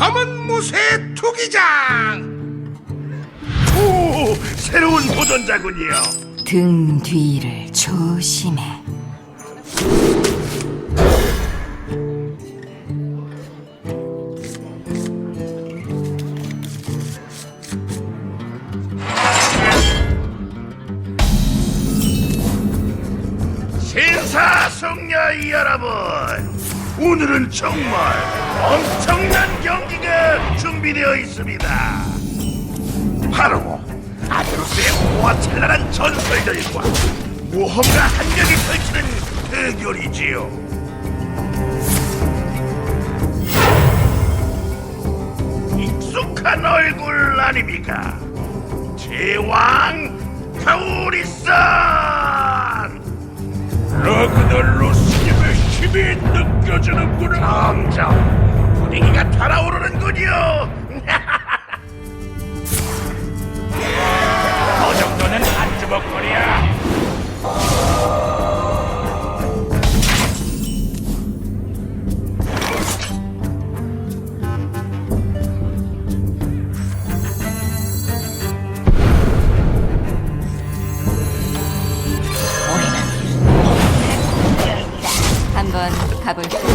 검은 무쇠 투기장 오, 새로운 도전자군요. 등 뒤를 조심해. 신사숙녀 여러분, 오늘은 정말 엄청난 경기가 준비되어 있습니다. 바로 아트로스의 호화 찬란한 전설들과 모험가 한 명이 펼치는 대결이지요. 익숙한 얼굴 아닙니까? 제왕 타우리산! 라그날로스님의 힘이 느껴지는구나. 점점 분위기가 달아오르는군요. 저 정도는 안 주먹거리야. 한번 가볼까?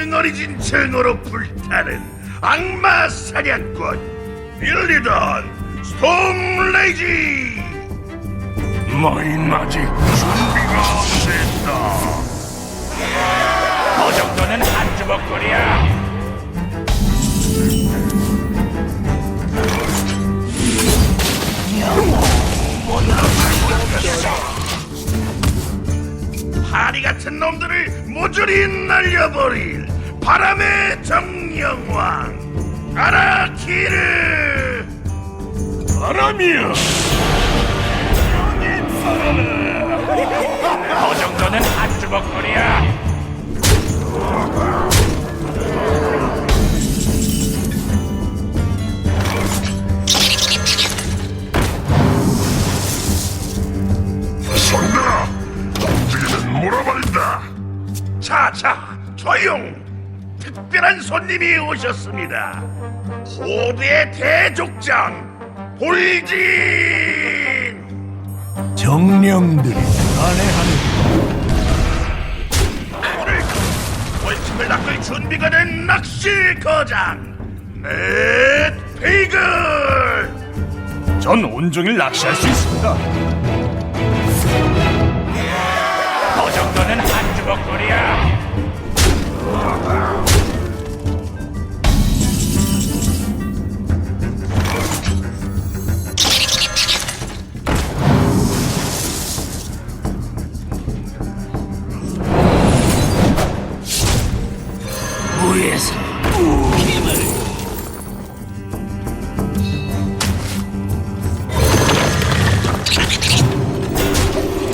응어리진 증오로 불타는 악마 사냥꾼 빌리던 스톰레이지. 너희는 아직 준비가 됐다. 저 정도는 안 주먹거리야. 파리 같은 놈들을 모조리 날려버릴 아라키르 바람이야 여기 바람아 저 정도는 안 주먹거리야. 손들어 움직이면 몰아버린다. 자자 조용 특별한 손님이 오셨습니다. 호두의 대족장 볼진! 정령들이 난해하는 월침을 낚을 준비가 된 낚시 거장 넷 페이글! 전 온종일 낚시할 수 있습니다. 저 정도는 한 주먹거리야 무에서. 힘을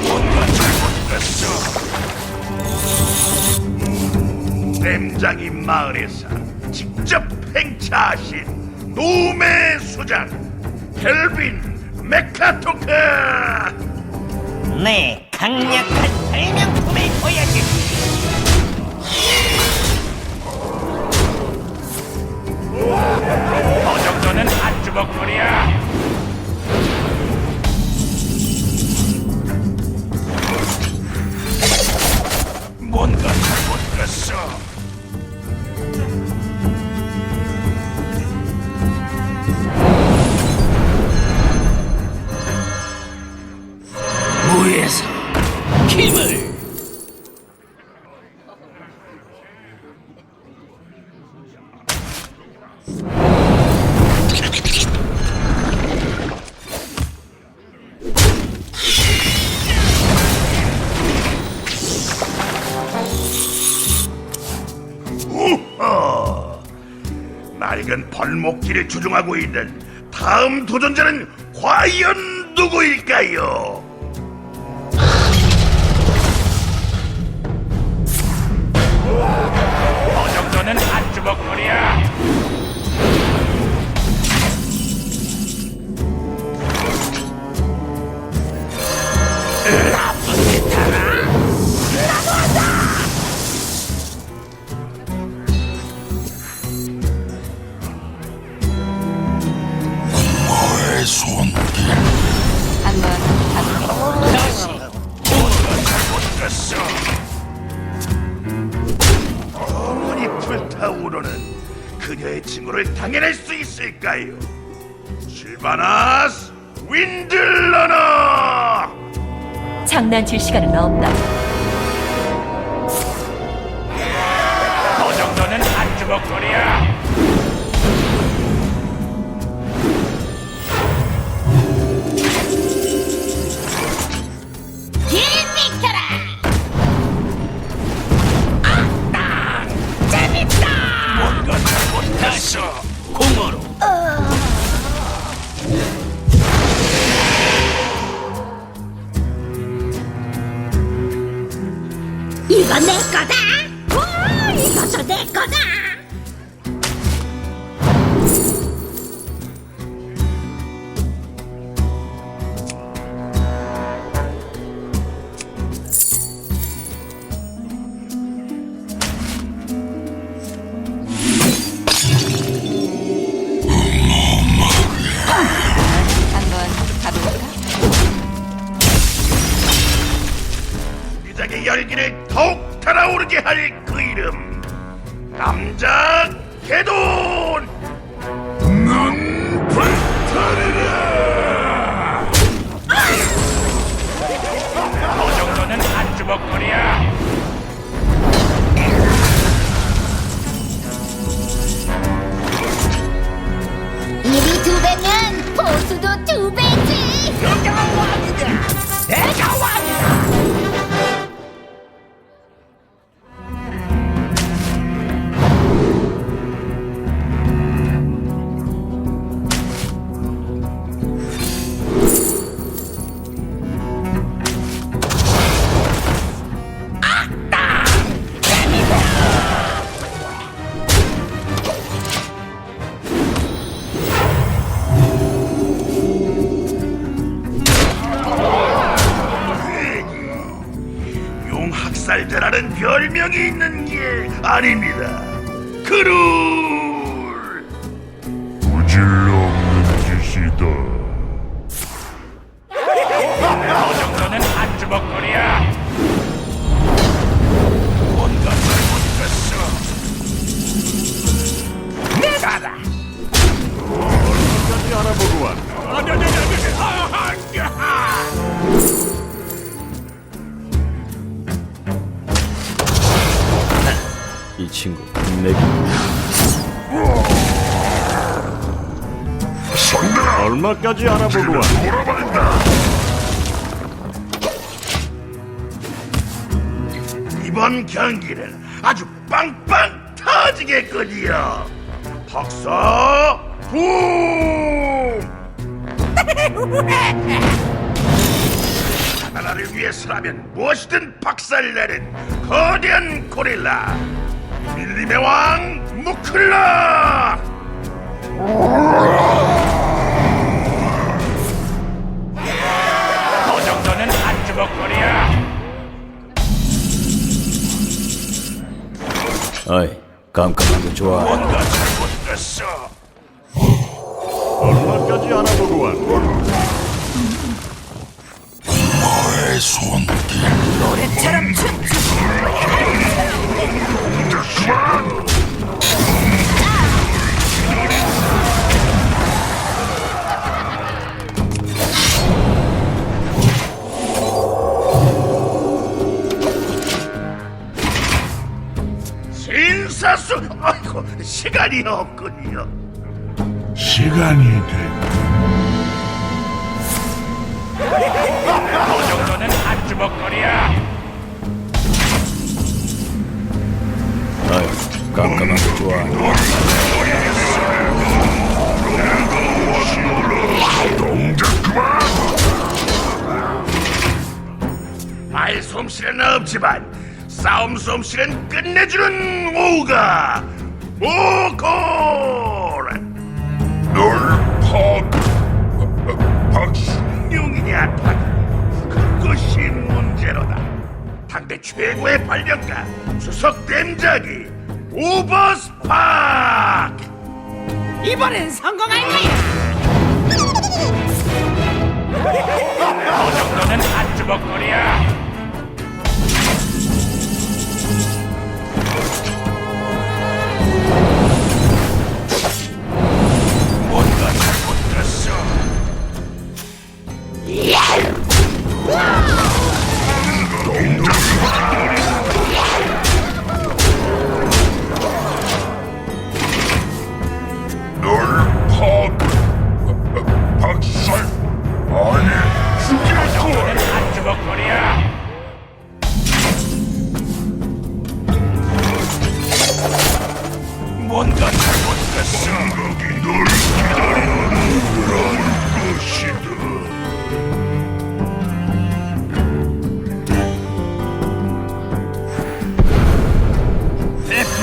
뭔가 잘못됐어 램장이 마을에서 직접 행차하신 노매 수장 켈빈 메카토크 내 강력한 발명품을 보여주 저 정도는 한 주먹거리야. 뭔가 잘못됐어 낡은 벌목길에 주중하고 있는 다음 도전자는 과연 누구일까요? 알겠어. 어머니 불타오르는 그녀의 징후를 당해낼 수 있을까요? 실바나스 윈들러너! 장난칠 시간은 없다. 저 정도는 안 죽었거리야. 이거 내 거다! 와, 이것도 내 거다! 열기를 더욱 달아오르게 할 그 이름. 남자 개돈 그룰 친구 내게 얼마까지 알아보고. 돌아버린다. 이번 경기는 아주 빵빵 터지겠군요. 박사 붐! 하나를 위해서라면 무엇이든 박살내는 거대한 고릴라 밀림의 왕 무클라! 저 정도는 안 주먹거리야. 어이 깜깜한 거 좋아. 뭔가 잘못됐어. 얼마까지 알아보고 왔다. 나의 손길 노래처럼 춤추 신사수, 아이고 시간이 없군요. 시간이 됐 없지만 싸움 솜씨는 끝내주는 오가 오골. 널 파, 박신용이냐 박 그것이 문제로다. 당대 최고의 발명가 수석 댐작이 오버스파크. 이번엔 성공할 거야! 저 정도는 안 주먹거리야.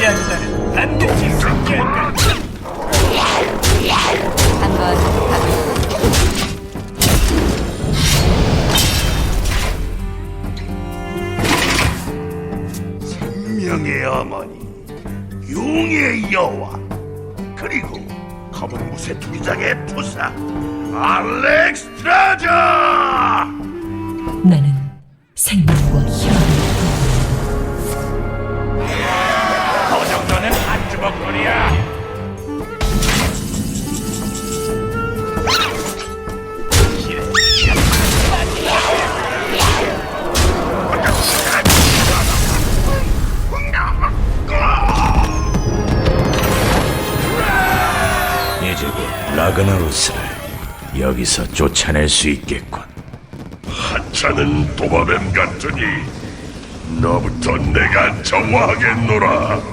대피하기다는 반드시 승리할 한번 가볼까? 생명의 어머니, 용의 여왕, 그리고 검은 무쇠 투기장의 투사 알렉스 트라자! 라그나로스를 여기서 쫓아낼 수 있겠군. 하찮은 도마뱀 같으니 너부터 내가 정화하겠노라.